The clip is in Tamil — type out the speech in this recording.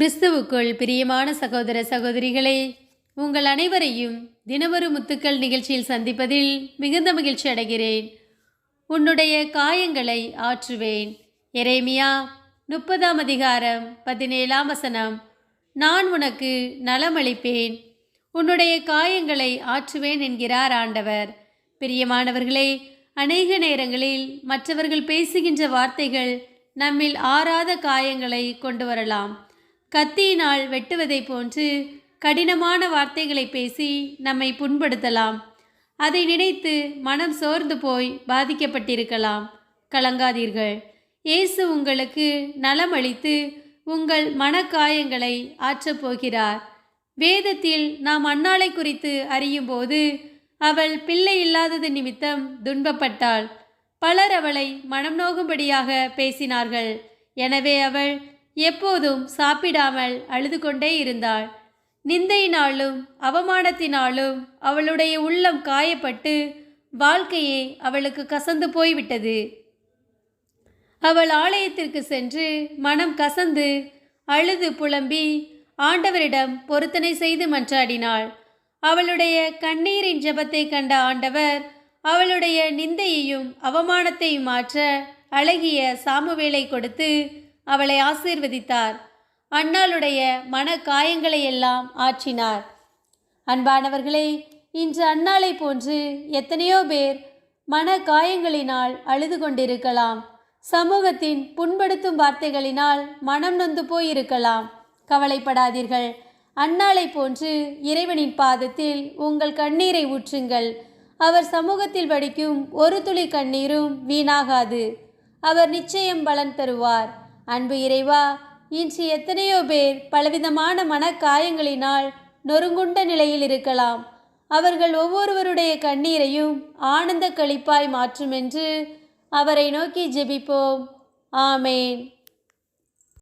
கிறிஸ்துவுக்குள் பிரியமான சகோதர சகோதரிகளே உங்கள் அனைவரையும் தினவரு முத்துக்கள் நிகழ்ச்சியில் சந்திப்பதில் மிகுந்த மகிழ்ச்சி அடைகிறேன். உன்னுடைய காயங்களை ஆற்றுவேன். எரேமியா முப்பதாம் அதிகாரம் பதினேழாம் வசனம். நான் உனக்கு நலமளிப்பேன். உன்னுடைய காயங்களை ஆற்றுவேன் என்கிறார் ஆண்டவர். பிரியமானவர்களே அநேக நேரங்களில் மற்றவர்கள் பேசுகின்ற வார்த்தைகள் நம்மில் ஆறாத காயங்களை கொண்டு வரலாம். கத்தியினால் வெட்டுவதைப் போன்று கடினமான வார்த்தைகளை பேசி நம்மை புண்படுத்தலாம். அதை நினைத்து மனம் சோர்ந்து போய் பாதிக்கப்பட்டிருக்கலாம். கலங்காதீர்கள். இயேசு உங்களுக்கு நலமளித்து உங்கள் மனக்காயங்களை ஆற்றப் போகிறார். வேதத்தில் நாம் அன்னாளை குறித்து அறியும்போது அவள் பிள்ளை இல்லாதது நிமித்தம் துன்பப்பட்டாள். பலர் அவளை மனம் நோகும்படியாக பேசினார்கள். எனவே அவள் எப்போதும் சாப்பிடாமல் அழுது கொண்டே இருந்தாள். நிந்தையினாலும் அவமானத்தினாலும் அவளுடைய உள்ளம் காயப்பட்டு வாழ்க்கையே அவளுக்கு கசந்து போய்விட்டது. அவள் ஆலயத்திற்கு சென்று மனம் கசந்து அழுது புலம்பி ஆண்டவரிடம் பொருத்தனை செய்து மன்றாடினாள். அவளுடைய கண்ணீரின் ஜபத்தை கண்ட ஆண்டவர் அவளுடைய நிந்தையையும் அவமானத்தையும் மாற்ற அழகிய சாமுவேலை கொடுத்து அவளை ஆசீர்வதித்தார். அண்ணாளுடைய மன காயங்களை எல்லாம் ஆற்றினார். அன்பானவர்களே இன்று அண்ணாளை போன்று எத்தனையோ பேர் மன காயங்களினால் அழுது கொண்டிருக்கலாம். சமூகத்தின் புண்படுத்தும் வார்த்தைகளினால் மனம் நொந்து போயிருக்கலாம். கவலைப்படாதீர்கள். அன்னாளை போன்று இறைவனின் பாதத்தில் உங்கள் கண்ணீரை ஊற்றுங்கள். அவர் சமூகத்தில் வடிக்கும் ஒரு துளி கண்ணீரும் வீணாகாது. அவர் நிச்சயம் பலன் தருவார். அன்பு இறைவா இன்று எத்தனையோ பேர் பலவிதமான மனக்காயங்களினால் நொறுங்குண்ட நிலையில் இருக்கலாம். அவர்கள் ஒவ்வொருவருடைய கண்ணீரையும் ஆனந்த களிப்பாய் மாற்றும் என்று அவரை நோக்கி ஜெபிப்போம். ஆமேன்.